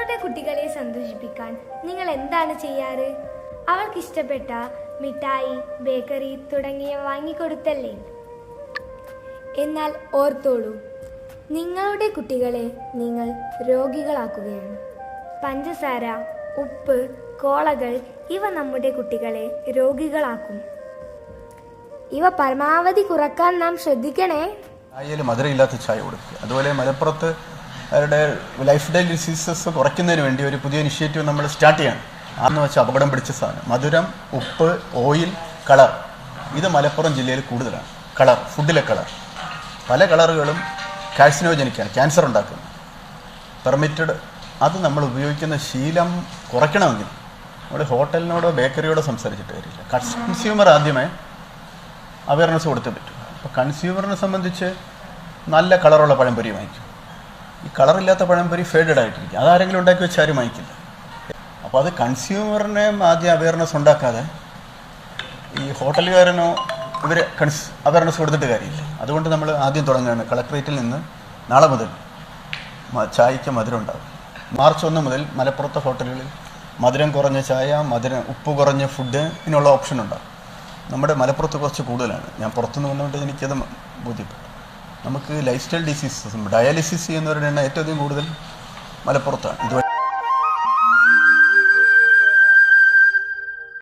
നിങ്ങളുടെ കുട്ടികളെ സന്തോഷിപ്പിക്കാൻ നിങ്ങൾ എന്താണ് ചെയ്യാറ്? അവർക്കിഷ്ടപ്പെട്ട മിഠായി ബേക്കറി തുടങ്ങിയ വാങ്ങിക്കൊടുത്തല്ലേ? എന്നാൽ ഓർത്തോളൂ നിങ്ങളുടെ കുട്ടികളെ നിങ്ങൾ രോഗികളാക്കുകയാണ്. പഞ്ചസാര ഉപ്പ് കോളകൾ ഇവ നമ്മുടെ കുട്ടികളെ രോഗികളാക്കും. ഇവ പരമാവധി കുറയ്ക്കാൻ നാം ശ്രദ്ധിക്കണേ. ചായയിൽ മധുരമില്ലാത്ത ചായ കൊടുക്കുക. അതുപോലെ മലപ്പുറത്ത് അവരുടെ ലൈഫ് സ്റ്റൈൽ ഡിസീസസ് കുറയ്ക്കുന്നതിന് വേണ്ടി ഒരു പുതിയ ഇനിഷ്യേറ്റീവ് നമ്മൾ സ്റ്റാർട്ട് ചെയ്യണം. അന്ന് വെച്ചാൽ അപകടം പിടിച്ച സാധനം. മധുരം ഉപ്പ് ഓയിൽ കളർ ഇത് മലപ്പുറം ജില്ലയിൽ കൂടുതലാണ്. കളർ ഫുഡിലെ കളർ പല കളറുകളും കാഴ്സിനോജനിക്കാണ് ക്യാൻസർ ഉണ്ടാക്കുന്നത് പെർമിറ്റഡ് അത് നമ്മൾ ഉപയോഗിക്കുന്ന ശീലം കുറയ്ക്കണമെങ്കിൽ നമ്മൾ ഹോട്ടലിനോടോ ബേക്കറിയോടോ സംസാരിച്ചിട്ട് കാര്യമില്ല. കൺസ്യൂമർ ആദ്യമേ അവയർനെസ് കൊടുത്തേ പറ്റും. അപ്പോൾ കൺസ്യൂമറിനെ സംബന്ധിച്ച് നല്ല കളറുള്ള പഴംപൊരി വാങ്ങിക്കും. ഈ കളറില്ലാത്ത പഴംപൊരി ഫേഡഡ് ആയിട്ടിരിക്കും. അതാരെങ്കിലും ഉണ്ടാക്കി വെച്ചാൽ ആരും വാങ്ങിക്കില്ല. അപ്പോൾ അത് കൺസ്യൂമറിനെ ആദ്യം അവയർനെസ് ഉണ്ടാക്കാതെ ഈ ഹോട്ടലുകാരനോ ഇവർ കൺസ് അവയർനെസ് കൊടുത്തിട്ട് കാര്യമില്ല. അതുകൊണ്ട് നമ്മൾ ആദ്യം തുടങ്ങുകയാണ്. കളക്ട്രേറ്റിൽ നിന്ന് നാളെ മുതൽ ചായയ്ക്ക് മധുരം ഉണ്ടാകും മാർച്ച് ഒന്ന് മുതൽ മലപ്പുറത്തെ ഹോട്ടലുകളിൽ മധുരം കുറഞ്ഞ ചായ മധുരം ഉപ്പ് കുറഞ്ഞ ഫുഡ് ഇതിനുള്ള ഓപ്ഷൻ ഉണ്ടാകും നമ്മുടെ മലപ്പുറത്ത് കുറച്ച് കൂടുതലാണ്. ഞാൻ പുറത്തുനിന്ന് വന്നുകൊണ്ട് എനിക്കത് ബോധ്യപ്പെട്ടു. നമുക്ക് ലൈഫ് സ്റ്റൈൽ ഡിസീസസും ഡയാലിസിസ് ചെയ്യുന്നവരുടെ എണ്ണം ഏറ്റവും കൂടുതൽ മലപ്പുറത്താണ്. ഇതുവരെ